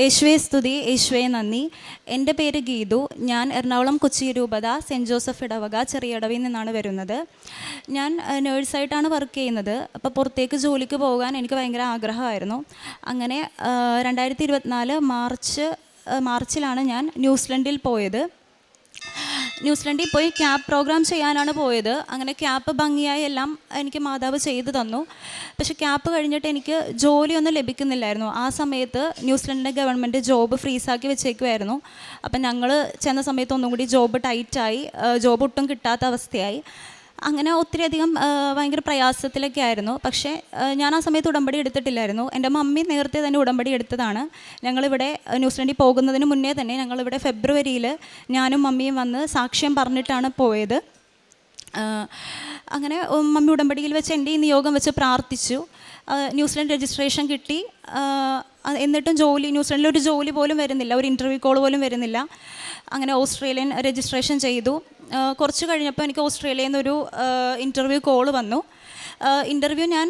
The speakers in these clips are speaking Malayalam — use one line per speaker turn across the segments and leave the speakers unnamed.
യേശുവെ സ്തുതി. യേശുവെ നന്ദി. എന്റെ പേര് ഗീതു. ഞാൻ എറണാകുളം കൊച്ചി രൂപത സെന്റ് ജോസഫ് ഇടവക ചെറിയടവിൽ നിന്നാണ് വരുന്നത്. ഞാൻ നേഴ്സായിട്ടാണ് വർക്ക് ചെയ്യുന്നത്. അപ്പോൾ പുറത്തേക്ക് ജോലിക്ക് പോകാൻ എനിക്ക് ഭയങ്കര ആഗ്രഹമായിരുന്നു. അങ്ങനെ രണ്ടായിരത്തി മാർച്ച് മാർച്ചിലാണ് ഞാൻ ന്യൂസിലൻഡിൽ പോയത്. ന്യൂസിലൻഡിൽ പോയി ക്യാബ് പ്രോഗ്രാം ചെയ്യാനാണ് പോയത്. അങ്ങനെ ക്യാപ്പ് ഭംഗിയായി എല്ലാം എനിക്ക് മാതാവ് ചെയ്തു തന്നു. പക്ഷേ ക്യാപ്പ് കഴിഞ്ഞിട്ട് എനിക്ക് ജോലിയൊന്നും ലഭിക്കുന്നില്ലായിരുന്നു. ആ സമയത്ത് ന്യൂസിലൻഡിന്റെ ഗവൺമെന്റ് ജോബ് ഫ്രീസാക്കി വെച്ചേക്കുമായിരുന്നു അപ്പം ഞങ്ങൾ ചെന്ന സമയത്ത് ഒന്നും കൂടി ജോബ് ടൈറ്റായി ജോബ് ഒട്ടും കിട്ടാത്ത അവസ്ഥയായി. അങ്ങനെ ഒത്തിരി അധികം ഭയങ്കര പ്രയാസത്തിലൊക്കെ ആയിരുന്നു. പക്ഷേ ഞാൻ ആ സമയത്ത് ഉടമ്പടി എടുത്തിട്ടില്ലായിരുന്നു. എന്റെ മമ്മി നേരത്തെ തന്നെ ഉടമ്പടി എടുത്തതാണ്. ഞങ്ങളിവിടെ ന്യൂസിലൻഡിൽ പോകുന്നതിന് മുന്നേ തന്നെ ഞങ്ങളിവിടെ ഫെബ്രുവരിയിൽ ഞാനും മമ്മിയും വന്ന് സാക്ഷ്യം പറഞ്ഞിട്ടാണ് പോയത്. അങ്ങനെ മമ്മി ഉടമ്പടിയിൽ വെച്ച് എന്റെ ഈ നിയോഗം വെച്ച് പ്രാർത്ഥിച്ചു. ന്യൂസിലൻഡ് രജിസ്ട്രേഷൻ കിട്ടി. എന്നിട്ടും ജോലി ന്യൂസിലൻഡിൽ ഒരു ജോലി പോലും വരുന്നില്ല ഒരു ഇന്റർവ്യൂ കോൾ പോലും വരുന്നില്ല. അങ്ങനെ ഓസ്ട്രേലിയൻ രജിസ്ട്രേഷൻ ചെയ്തു. കുറച്ച് കഴിഞ്ഞപ്പോൾ എനിക്ക് ഓസ്ട്രേലിയയിൽ നിന്നൊരു ഇന്റർവ്യൂ കോൾ വന്നു. ഇന്റർവ്യൂ ഞാൻ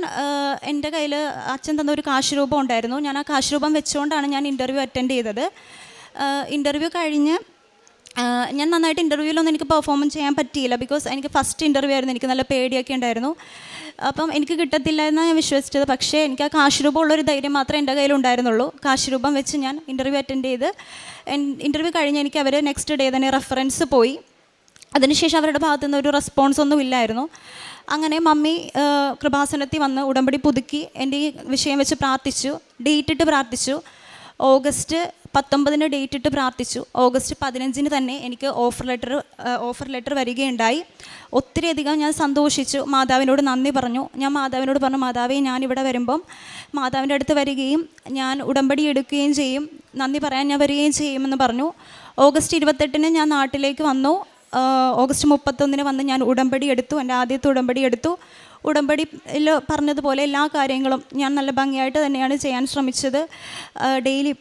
എന്റെ കയ്യിൽ അച്ഛൻ തന്ന ഒരു കാശ് രൂപം ഉണ്ടായിരുന്നു. ഞാൻ ആ കാശ് രൂപം വെച്ചുകൊണ്ടാണ് ഞാൻ ഇന്റർവ്യൂ അറ്റൻഡ് ചെയ്തത്. ഇന്റർവ്യൂ കഴിഞ്ഞ് ഞാൻ നന്നായിട്ട് ഇന്റർവ്യൂവിലൊന്നും എനിക്ക് പെർഫോമൻസ് ചെയ്യാൻ പറ്റിയില്ല ബിക്കോസ് എനിക്ക് ഫസ്റ്റ് ഇന്റർവ്യൂ ആയിരുന്നു. എനിക്ക് നല്ല പേടിയൊക്കെ ഉണ്ടായിരുന്നു. അപ്പം എനിക്ക് കിട്ടത്തില്ല എന്നാണ് ഞാൻ വിശ്വസിച്ചത്. പക്ഷേ എനിക്ക് ആ കാശ് ഉള്ളൊരു ധൈര്യം മാത്രമേ എന്റെ കയ്യിലുണ്ടായിരുന്നുള്ളൂ കാശ് രൂപം വെച്ച് ഞാൻ ഇന്റർവ്യൂ അറ്റൻഡ് ചെയ്ത് ഇന്റർവ്യൂ കഴിഞ്ഞ് എനിക്ക് അവർ നെക്സ്റ്റ് ഡേ തന്നെ റെഫറൻസ് പോയി. അതിനുശേഷം അവരുടെ ഭാഗത്തു നിന്ന് ഒരു റെസ്പോൺസ് ഒന്നും ഇല്ലായിരുന്നു. അങ്ങനെ മമ്മി കൃപാസനത്തിൽ വന്ന് ഉടമ്പടി പുതുക്കി എന്റെ ഈ വിഷയം വെച്ച് പ്രാർത്ഥിച്ചു. ഡേറ്റിട്ട് പ്രാർത്ഥിച്ചു. ഓഗസ്റ്റ് പത്തൊമ്പതിന് ഡേറ്റ് ഇട്ട് പ്രാർത്ഥിച്ചു. ഓഗസ്റ്റ് പതിനഞ്ചിന് തന്നെ എനിക്ക് ഓഫർ ലെറ്റർ ഓഫർ ലെറ്റർ വരികയുണ്ടായി. ഒത്തിരി അധികം ഞാൻ സന്തോഷിച്ചു. മാതാവിനോട് നന്ദി പറഞ്ഞു. ഞാൻ മാതാവിനോട് പറഞ്ഞു മാതാവേ ഞാൻ ഇവിടെ വരുമ്പം മാതാവിന്റെ അടുത്ത് വരികയും ഞാൻ ഉടമ്പടി എടുക്കുകയും ചെയ്യും. നന്ദി പറയാൻ ഞാൻ വരികയും ചെയ്യുമെന്ന് പറഞ്ഞു. ഓഗസ്റ്റ് ഇരുപത്തെട്ടിന് ഞാൻ നാട്ടിലേക്ക് വന്നു. ഓഗസ്റ്റ് മുപ്പത്തൊന്നിന് വന്ന് ഞാൻ ഉടമ്പടി എടുത്തു. എന്റെ ആദ്യത്തെ ഉടമ്പടി എടുത്തു. ഉടമ്പടിയിൽ പറഞ്ഞതുപോലെ എല്ലാ കാര്യങ്ങളും ഞാൻ നല്ല ഭംഗിയായിട്ട് തന്നെയാണ് ചെയ്യാൻ ശ്രമിച്ചത്. ഡെയിലി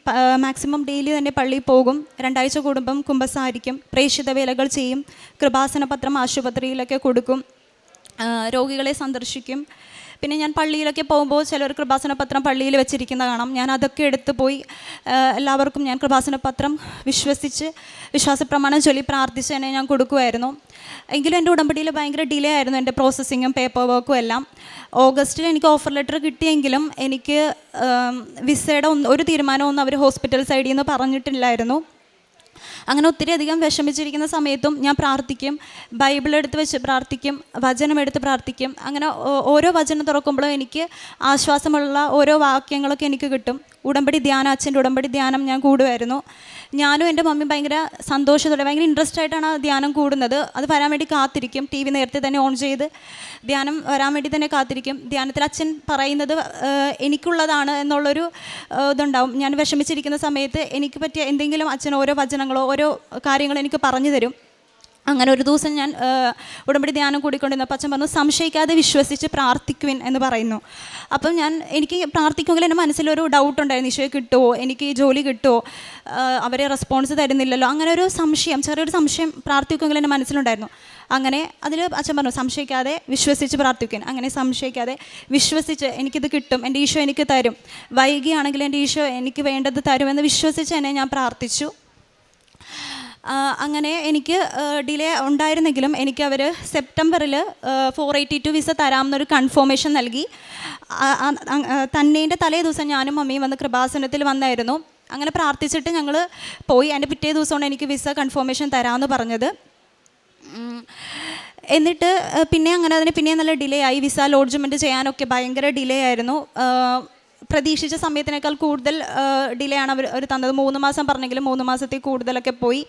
മാക്സിമം ഡെയിലി തന്നെ പള്ളിയിൽ പോകും. രണ്ടാഴ്ച കൂടുമ്പം കുമ്പസാരിക്കും. പ്രേക്ഷിത വേലകൾ ചെയ്യും. കൃപാസന പത്രം ആശുപത്രിയിലൊക്കെ കൊടുക്കും. രോഗികളെ സന്ദർശിക്കും. പിന്നെ ഞാൻ പള്ളിയിലൊക്കെ പോകുമ്പോൾ ചിലർ കൃപാസന പത്രം പള്ളിയിൽ വെച്ചിരിക്കുന്ന കാണാം. ഞാൻ അതൊക്കെ എടുത്ത് പോയി എല്ലാവർക്കും ഞാൻ കൃപാസന പത്രം വിശ്വസിച്ച് വിശ്വാസപ്രമാണം ചൊല്ലി പ്രാർത്ഥിച്ച് തന്നെ ഞാൻ കൊടുക്കുമായിരുന്നു എങ്കിലും എന്റെ ഉടമ്പടിയിൽ ഭയങ്കര ഡിലേ ആയിരുന്നു എന്റെ പ്രോസസ്സിങ്ങും പേപ്പർ വർക്കും എല്ലാം. ഓഗസ്റ്റിൽ എനിക്ക് ഓഫർ ലെറ്റർ കിട്ടിയെങ്കിലും എനിക്ക് വിസയുടെ ഒരു തീരുമാനമൊന്നും അവർ ഹോസ്പിറ്റൽ സൈഡിൽ നിന്ന് പറഞ്ഞിട്ടില്ലായിരുന്നു. അങ്ങനെ ഒത്തിരി അധികം വിഷമിച്ചിരിക്കുന്ന സമയത്തും ഞാൻ പ്രാർത്ഥിക്കും ബൈബിൾ എടുത്ത് വെച്ച് പ്രാർത്ഥിക്കും വചനം എടുത്ത് പ്രാർത്ഥിക്കും. അങ്ങനെ ഓരോ വചനം തുറക്കുമ്പോഴും എനിക്ക് ആശ്വാസമുള്ള ഓരോ വാക്യങ്ങളൊക്കെ എനിക്ക് കിട്ടും. ഉടമ്പടി ധ്യാനം അച്ഛന്റെ ഉടമ്പടി ധ്യാനം ഞാൻ കൂടുമായിരുന്നു. ഞാനും എന്റെ മമ്മി ഭയങ്കര സന്തോഷത്തോടെ ഭയങ്കര ഇൻട്രസ്റ്റ് ആയിട്ടാണ് ആ ധ്യാനം കൂടുന്നത്. അത് വരാൻ വേണ്ടി കാത്തിരിക്കും. ടി വി നേരത്തെ തന്നെ ഓൺ ചെയ്ത് ധ്യാനം വരാൻ വേണ്ടി തന്നെ കാത്തിരിക്കും. ധ്യാനത്തിൽ അച്ഛൻ പറയുന്നത് എനിക്കുള്ളതാണ് എന്നുള്ളൊരു ഇതുണ്ടാവും. ഞാൻ വിഷമിച്ചിരിക്കുന്ന സമയത്ത് എനിക്ക് പറ്റിയ എന്തെങ്കിലും അച്ഛൻ ഓരോ വചനങ്ങളോ ഓരോ കാര്യങ്ങളോ എനിക്ക് പറഞ്ഞു തരും. അങ്ങനെ ഒരു ദിവസം ഞാൻ ഉടമ്പടി ധ്യാനം കൂടിക്കൊണ്ടിരുന്നപ്പോൾ അച്ഛൻ പറഞ്ഞു സംശയിക്കാതെ വിശ്വസിച്ച് പ്രാർത്ഥിക്കുവിൻ എന്ന് പറയുന്നു. അപ്പം ഞാൻ എനിക്ക് പ്രാർത്ഥിക്കുമെങ്കിൽ എന്റെ മനസ്സിലൊരു ഡൗട്ട് ഉണ്ടായിരുന്നു. ഈശോയെ കിട്ടുമോ എനിക്ക് ജോലി കിട്ടുമോ അവരെ റെസ്പോൺസ് തരുന്നില്ലല്ലോ. അങ്ങനെ ഒരു സംശയം ചെറിയൊരു സംശയം പ്രാർത്ഥിക്കുമെങ്കിൽ എന്റെ മനസ്സിലുണ്ടായിരുന്നു. അങ്ങനെ അതിൽ അച്ഛൻ പറഞ്ഞു സംശയിക്കാതെ വിശ്വസിച്ച് പ്രാർത്ഥിക്കാൻ അങ്ങനെ സംശയിക്കാതെ വിശ്വസിച്ച് എനിക്കിത് കിട്ടും എന്റെ ഈശോ എനിക്ക് തരും. വൈകിയാണെങ്കിൽ എന്റെ ഈശോ എനിക്ക് വേണ്ടത് തരുമെന്ന് വിശ്വസിച്ച് തന്നെ ഞാൻ പ്രാർത്ഥിച്ചു. അങ്ങനെ എനിക്ക് ഡിലേ ഉണ്ടായിരുന്നെങ്കിലും എനിക്ക് അവർ സെപ്റ്റംബറിൽ ഫോർ എയ്റ്റി ടു വിസ തരാമെന്നൊരു കൺഫോമേഷൻ നൽകി. തന്നേന്റെ തലേ ദിവസം ഞാനും മമ്മിയും വന്ന് കൃപാസനത്തിൽ വന്നായിരുന്നു. അങ്ങനെ പ്രാർത്ഥിച്ചിട്ട് ഞങ്ങൾ പോയി. എന്റെ പിറ്റേ ദിവസമാണ് എനിക്ക് വിസ കൺഫോമേഷൻ തരാമെന്ന് പറഞ്ഞത്. എന്നിട്ട് പിന്നെ അങ്ങനെ അതിന് പിന്നെ നല്ല ഡിലേ ആയി. വിസ ലോഡ്ജ്മെന്റ് ചെയ്യാനൊക്കെ ഭയങ്കര ഡിലേ ആയിരുന്നു. പ്രതീക്ഷിച്ച സമയത്തിനേക്കാൾ കൂടുതൽ ഡിലേ ആണ് അവർ അവർ തന്നത്. മൂന്ന് മാസം പറഞ്ഞെങ്കിലും മൂന്ന് മാസത്തിൽ കൂടുതലൊക്കെ പോയി.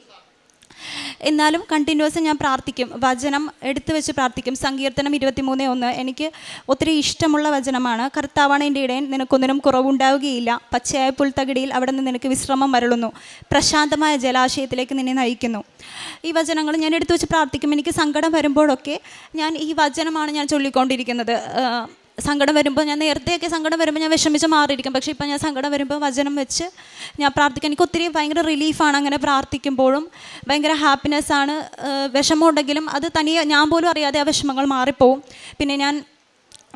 എന്നാലും കണ്ടിന്യൂസ് ഞാൻ പ്രാർത്ഥിക്കും. വചനം എടുത്തു വെച്ച് പ്രാർത്ഥിക്കും. സങ്കീർത്തനം ഇരുപത്തിമൂന്ന് ഒന്ന്. എനിക്ക് ഒത്തിരി ഇഷ്ടമുള്ള വചനമാണ്. കർത്താവാണ് എന്റെ ഇടയൻ. നിനക്കൊന്നിനും കുറവുണ്ടാവുകയില്ല. പച്ചയായ പുൽത്തകിടിയിൽ അവിടെ നിന്ന് നിനക്ക് വിശ്രമം വരളുന്നു. പ്രശാന്തമായ ജലാശയത്തിലേക്ക് നിന്നെ നയിക്കുന്നു. ഈ വചനങ്ങൾ ഞാൻ എടുത്തു വെച്ച് പ്രാർത്ഥിക്കും. എനിക്ക് സങ്കടം വരുമ്പോഴൊക്കെ ഞാൻ ഈ വചനമാണ് ഞാൻ ചൊല്ലിക്കൊണ്ടിരിക്കുന്നത്. സങ്കടം വരുമ്പോൾ ഞാൻ നേരത്തെയൊക്കെ സങ്കടം വരുമ്പോൾ ഞാൻ വിഷമിച്ച് മാറിയിരിക്കും. പക്ഷേ ഇപ്പം ഞാൻ സങ്കടം വരുമ്പോൾ വചനം വെച്ച് ഞാൻ പ്രാർത്ഥിക്കാൻ എനിക്ക് ഒത്തിരി ഭയങ്കര റിലീഫാണ് അങ്ങനെ പ്രാർത്ഥിക്കുമ്പോഴും. ഭയങ്കര ഹാപ്പിനെസ്സാണ് ഏഹ് വിഷമം ഉണ്ടെങ്കിലും അത് തനിയെ ഞാൻ പോലും അറിയാതെ ആ വിഷമങ്ങൾ മാറിപ്പോവും. പിന്നെ ഞാൻ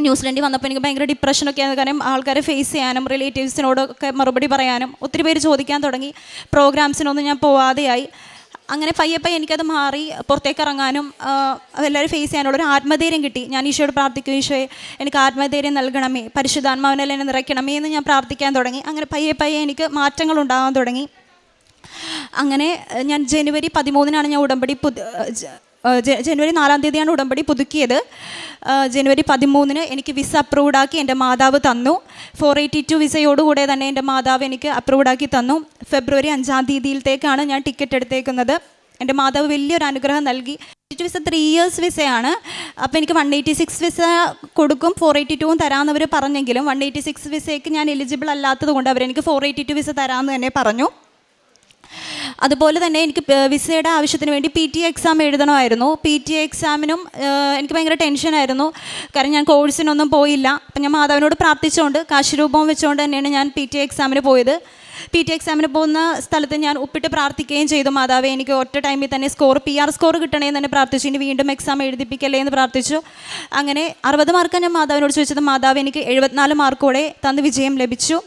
ന്യൂസിലൻഡിൽ വന്നപ്പോൾ എനിക്ക് ഭയങ്കര ഡിപ്രഷനൊക്കെ ആയിരുന്നു. കാരണം ആൾക്കാരെ ഫേസ് ചെയ്യാനും റിലേറ്റീവ്സിനോടൊക്കെ മറുപടി പറയാനും ഒത്തിരി പേര് ചോദിക്കാൻ തുടങ്ങി. പ്രോഗ്രാംസിനൊന്നും ഞാൻ പോവാതെയായി. അങ്ങനെ പയ്യെ പയ്യെ എനിക്കത് മാറി പുറത്തേക്ക് ഇറങ്ങാനും അതെല്ലാവരും ഫേസ് ചെയ്യാനുള്ള ഒരു ആത്മധൈര്യം കിട്ടി. ഞാൻ ഈശോയോട് പ്രാർത്ഥിക്കും ഈശോയെ എനിക്ക് ആത്മധൈര്യം നൽകണമേ പരിശുദ്ധാത്മാവിനെ എന്നെ നിറയ്ക്കണമേ എന്ന് ഞാൻ പ്രാർത്ഥിക്കാൻ തുടങ്ങി. അങ്ങനെ പയ്യെ പയ്യെ എനിക്ക് മാറ്റങ്ങൾ ഉണ്ടാകാൻ തുടങ്ങി. അങ്ങനെ ഞാൻ ജനുവരി പതിമൂന്നിനാണ് ഞാൻ ഉടമ്പടി പുതു ജനുവരി നാലാം തീയതിയാണ് ഉടമ്പടി പുതുക്കിയത്. ജനുവരി പതിമൂന്നിന് എനിക്ക് വിസ അപ്രൂവ്ഡ് ആക്കി എന്റെ മാതാവ് തന്നു. ഫോർ എയ്റ്റി ടു വിസയോടുകൂടെ തന്നെ എന്റെ മാതാവ് എനിക്ക് അപ്രൂവ്ഡ് ആക്കി തന്നു. ഫെബ്രുവരി അഞ്ചാം തീയതിയിലത്തേക്കാണ് ഞാൻ ടിക്കറ്റ് എടുത്തേക്കുന്നത്. എന്റെ മാതാവ് വലിയൊരു അനുഗ്രഹം നൽകി. വിസ ത്രീ ഇയേഴ്സ് വിസയാണ്. അപ്പോൾ എനിക്ക് വൺ എയ്റ്റി സിക്സ് വിസ കൊടുക്കും. ഫോർ എയ്റ്റി ടുവും തരാമെന്നവർ പറഞ്ഞെങ്കിലും വൺ എയ്റ്റി സിക്സ് വിസയ്ക്ക് ഞാൻ എലിജിബിൾ അല്ലാത്തത് കൊണ്ട് അവരെനിക്ക് ഫോർ എയ്റ്റി ടു വിസ തരാമെന്ന് തന്നെ പറഞ്ഞു. അതുപോലെ തന്നെ എനിക്ക് വിസയുടെ ആവശ്യത്തിന് വേണ്ടി പി ടി എക്സാം എഴുതണമായിരുന്നു. പി ടി എക്സാമിനും എനിക്ക് ഭയങ്കര ടെൻഷനായിരുന്നു. കാരണം ഞാൻ കോഴ്സിനൊന്നും പോയില്ല. അപ്പം ഞാൻ മാതാവിനോട് പ്രാർത്ഥിച്ചുകൊണ്ട് കാശുരൂപം വെച്ചുകൊണ്ട് തന്നെയാണ് ഞാൻ പി ടി എക്സാമിന് പോയത്. പി ടി എക്സാമിന് പോകുന്ന സ്ഥലത്ത് ഞാൻ ഉപ്പിട്ട് പ്രാർത്ഥിക്കുകയും ചെയ്തു. മാതാവ് എനിക്ക് ഒറ്റ ടൈമിൽ തന്നെ സ്കോർ പി ആർ സ്കോർ കിട്ടണേ എന്ന് തന്നെ പ്രാർത്ഥിച്ചു. ഇനി വീണ്ടും എക്സാം എഴുതിപ്പിക്കല്ലേ എന്ന് പ്രാർത്ഥിച്ചു. അങ്ങനെ അറുപത് മാർക്കാണ് ഞാൻ മാതാവിനോട് ചോദിച്ചത്. മാതാവ് എനിക്ക് എഴുപത്തിനാല് മാർക്കോടെ തന്ന് വിജയം ലഭിച്ചു.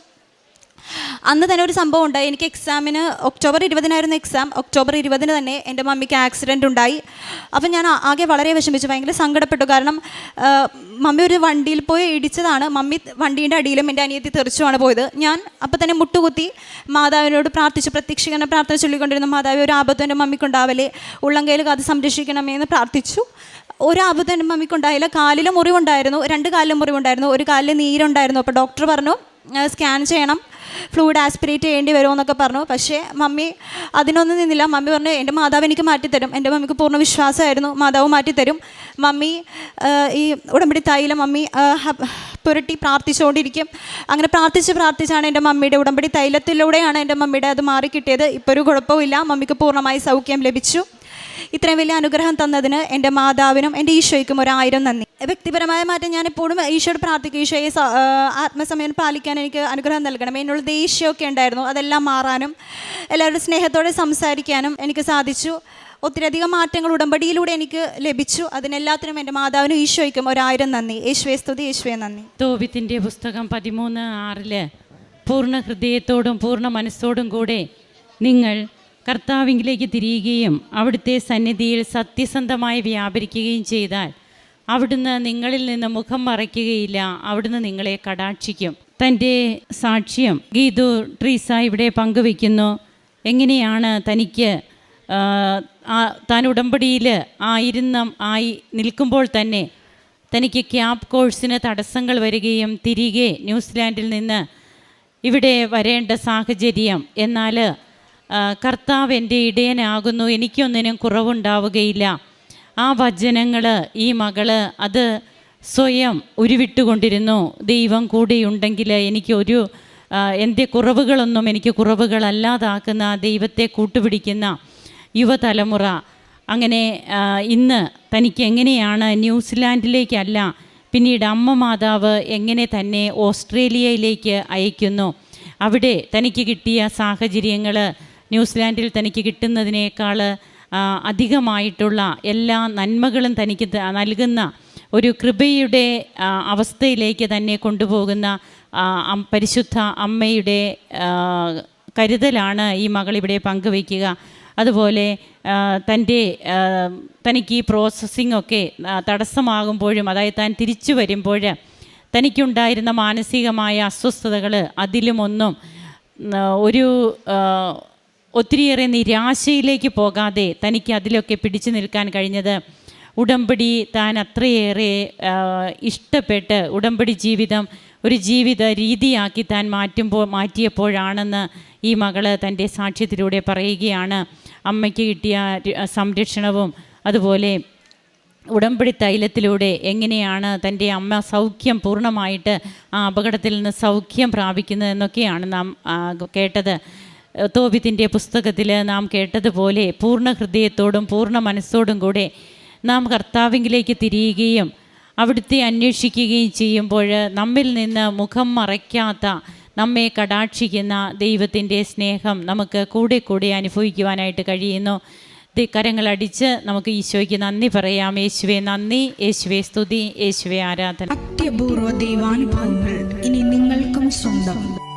അന്ന് തന്നെ ഒരു സംഭവം ഉണ്ടായി. എനിക്ക് എക്സാമിന് ഒക്ടോബർ ഇരുപതിനായിരുന്നു എക്സാം ഒക്ടോബർ ഇരുപതിന് തന്നെ എന്റെ മമ്മിക്ക് ആക്സിഡന്റ് ഉണ്ടായി. അപ്പം ഞാൻ ആകെ വളരെ വിഷമിച്ചു. ഭയങ്കര സങ്കടപ്പെട്ടു. കാരണം മമ്മി ഒരു വണ്ടിയിൽ പോയി ഇടിച്ചതാണ്. മമ്മി വണ്ടീന്റെ അടിയിലും എന്റെ അനിയത്തി തെറിച്ചുമാണ് പോയത്. ഞാൻ അപ്പം തന്നെ മുട്ടുകുത്തി മാതാവിനോട് പ്രാർത്ഥിച്ചു. പ്രത്യക്ഷീകരണ പ്രാർത്ഥന ചൊല്ലിക്കൊണ്ടിരുന്നു മാതാവ് ഒരു ആപത്തും എന്റെ മമ്മിക്കുണ്ടാവലേ ഉള്ളംകൈയിൽ കാത്ത് സംരക്ഷിക്കണമേ എന്ന് പ്രാർത്ഥിച്ചു. ഒരു ആപത്തും എന്റെ മമ്മിക്കുണ്ടായില്ല. കാലിൽ മുറിവുണ്ടായിരുന്നു. രണ്ട് കാലിലും മുറിവുണ്ടായിരുന്നു. ഒരു കാലിൽ നീരുണ്ടായിരുന്നു. അപ്പോൾ ഡോക്ടർ പറഞ്ഞു സ്കാൻ ചെയ്യണം. ഫ്ലൂയിഡ് ആസ്പിറേറ്റ് ചെയ്യേണ്ടി വരുമെന്നൊക്കെ പറഞ്ഞു. പക്ഷേ മമ്മി അതിനൊന്നും നിന്നില്ല. മമ്മി പറഞ്ഞു എന്റെ മാതാവ് എനിക്ക് മാറ്റിത്തരും. എന്റെ മമ്മിക്ക് പൂർണ വിശ്വാസമായിരുന്നു. മാതാവ് മാറ്റിത്തരും. മമ്മി ഈ ഉടമ്പടി തൈല മമ്മി പുരട്ടി പ്രാർത്ഥിച്ചുകൊണ്ടിരിക്കും. അങ്ങനെ പ്രാർത്ഥിച്ച് പ്രാർത്ഥിച്ചാണ് എന്റെ മമ്മിയുടെ ഉടമ്പടി തൈലത്തിലൂടെയാണ് എന്റെ മമ്മിയുടെ അത് മാറിക്കിട്ടിയത്. ഇപ്പോൾ ഒരു കുഴപ്പമില്ല മമ്മിക്ക് പൂർണമായി സൗഖ്യം ലഭിച്ചു. ഇത്രയും വലിയ അനുഗ്രഹം തന്നതിന് എന്റെ മാതാവിനും എന്റെ ഈശോയ്ക്കും ഒരായിരം നന്ദി. വ്യക്തിപരമായ മാറ്റം ഞാൻ എപ്പോഴും ഈശോയോട് പ്രാർത്ഥിക്കും. ഈശോയെ ആത്മസമയം പാലിക്കാൻ എനിക്ക് അനുഗ്രഹം നൽകണം എന്നുള്ള ദേഷ്യമൊക്കെ ഉണ്ടായിരുന്നു. അതെല്ലാം മാറാനും എല്ലാവരുടെ സ്നേഹത്തോടെ സംസാരിക്കാനും എനിക്ക് സാധിച്ചു. ഒത്തിരിയധികം മാറ്റങ്ങൾ ഉടമ്പടിയിലൂടെ എനിക്ക് ലഭിച്ചു. അതിനെല്ലാത്തിനും എന്റെ മാതാവിനും ഈശോയ്ക്കും ഒരായിരം നന്ദി. യേശുവേ സ്തുതി. യേശുവേ നന്ദി.
തോബിത്തിന്റെ പുസ്തകം പതിമൂന്ന് ആറിൽ പൂർണ ഹൃദയത്തോടും പൂർണ മനസ്സോടും കൂടെ നിങ്ങൾ കർത്താവിങ്കിലേക്ക് തിരിയുകയും അവിടുത്തെ സന്നിധിയിൽ സത്യസന്ധമായി വ്യാപരിക്കുകയും ചെയ്താൽ അവിടുന്ന് നിങ്ങളിൽ നിന്ന് മുഖം മറയ്ക്കുകയില്ല അവിടുന്ന് നിങ്ങളെ കടാക്ഷിക്കും. തന്റെ സാക്ഷ്യം ഗീതു ട്രീസ ഇവിടെ പങ്കുവയ്ക്കുന്നു. എങ്ങനെയാണ് തനിക്ക് താൻ ഉടമ്പടിയിൽ ആയിരുന്ന ആയി നിൽക്കുമ്പോൾ തന്നെ തനിക്ക് ക്യാബ് കോഴ്സിന് തടസ്സങ്ങൾ വരികയും തിരികെ ന്യൂസിലാൻഡിൽ നിന്ന് ഇവിടെ വരേണ്ട സാഹചര്യം എന്നാൽ കർത്താവ് എന്റെ ഇടയനാകുന്നു എനിക്കൊന്നിനും കുറവുണ്ടാവുകയില്ല. ആ വചനങ്ങൾ ഈ മകൾ അത് സ്വയം ഉരുവിട്ടുകൊണ്ടിരുന്നു. ദൈവം കൂടെയുണ്ടെങ്കിൽ എനിക്കൊരു എന്റെ കുറവുകളൊന്നും എനിക്ക് കുറവുകളല്ലാതാക്കുന്ന ദൈവത്തെ കൂട്ടുപിടിക്കുന്ന യുവതലമുറ. അങ്ങനെ ഇന്ന് തനിക്ക് എങ്ങനെയാണ് ന്യൂസിലാൻഡിലേക്കല്ല പിന്നീട് അമ്മ മാതാവ് എങ്ങനെ തന്നെ ഓസ്ട്രേലിയയിലേക്ക് അയക്കുന്നു. അവിടെ തനിക്ക് കിട്ടിയ സാഹചര്യങ്ങൾ ന്യൂസിലാൻഡിൽ തനിക്ക് കിട്ടുന്നതിനേക്കാൾ അധികമായിട്ടുള്ള എല്ലാ നന്മകളും തനിക്ക് നൽകുന്ന ഒരു കൃപയുടെ അവസ്ഥയിലേക്ക് തന്നെ കൊണ്ടുപോകുന്ന പരിശുദ്ധ അമ്മയുടെ കരുതലാണ് ഈ മകൾ ഇവിടെ പങ്കുവയ്ക്കുക. അതുപോലെ തന്റെ തനിക്ക് ഈ പ്രോസസ്സിംഗ് ഒക്കെ തടസ്സമാകുമ്പോഴും അതായത് താൻ തിരിച്ചു വരുമ്പോൾ തനിക്കുണ്ടായിരുന്ന മാനസികമായ അസ്വസ്ഥതകൾ അതിലുമൊന്നും ഒരു ഒത്തിരിയേറെ നിരാശയിലേക്ക് പോകാതെ തനിക്ക് അതിലൊക്കെ പിടിച്ചു നിൽക്കാൻ കഴിഞ്ഞത്. ഉടമ്പടി താൻ അത്രയേറെ ഇഷ്ടപ്പെട്ട് ഉടമ്പടി ജീവിതം ഒരു ജീവിത രീതിയാക്കി താൻ മാറ്റുമ്പോൾ മാറ്റിയപ്പോഴാണെന്ന് ഈ മകൾ തന്റെ സാക്ഷ്യത്തിലൂടെ പറയുകയാണ്. അമ്മയ്ക്ക് കിട്ടിയ സംരക്ഷണവും അതുപോലെ ഉടമ്പടി തൈലത്തിലൂടെ എങ്ങനെയാണ് തന്റെ അമ്മ സൗഖ്യം പൂർണമായിട്ട് ആ അപകടത്തിൽ നിന്ന് സൗഖ്യം പ്രാപിക്കുന്നതെന്നൊക്കെയാണ് നാം കേട്ടത്. തോബിത്തിന്റെ പുസ്തകത്തിൽ നാം കേട്ടതുപോലെ പൂർണ ഹൃദയത്തോടും പൂർണ മനസ്സോടും കൂടെ നാം കർത്താവിങ്കിലേക്ക് തിരിയുകയും അവിടുത്തെ അന്വേഷിക്കുകയും ചെയ്യുമ്പോൾ നമ്മിൽ നിന്ന് മുഖം മറയ്ക്കാത്ത നമ്മെ കടാക്ഷിക്കുന്ന ദൈവത്തിന്റെ സ്നേഹം നമുക്ക് കൂടെ കൂടെ അനുഭവിക്കുവാനായിട്ട് കഴിയുന്നു. കരങ്ങളടിച്ച് നമുക്ക് ഈശോയ്ക്ക് നന്ദി പറയാം. യേശുവെ നന്ദി. യേശുവെ സ്തുതി. യേശുവെ ആരാധന.
അത്യപൂർവ ദൈവാനുഭവങ്ങൾ ഇനി നിങ്ങൾക്കും സ്വന്തം.